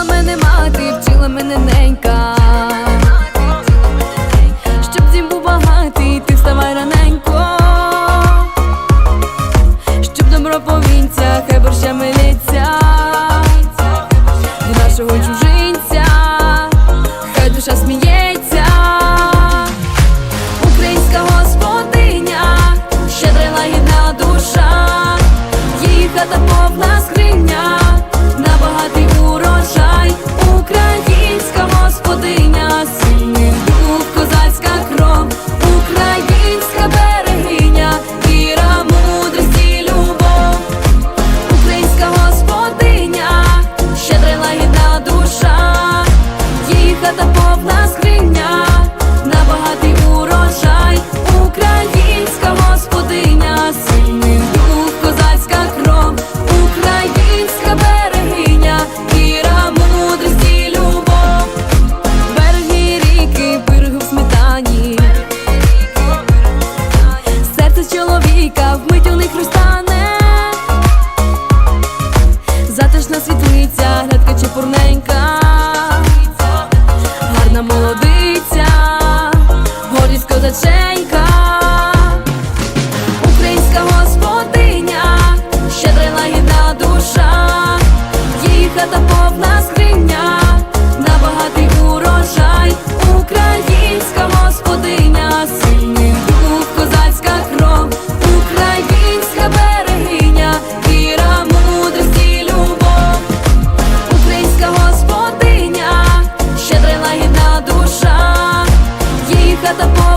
Вчила мене мати, вчила мене ненька. Щоб дім був багатий, ти вставай раненько. Щоб добро по вінцях, хай борщами лється До нашого чужинця, хай душа сміється. Українська господиня, щедра лагідна душа, її хата повна скриня, душа, її хата повна скриня, на багатий урожай, українська господиня, сильний дух, козацька кров, українська берегиня, віра, мудрість і любов, береги ріки, пироги в сметані, серце чоловіка вмить у կուռնենք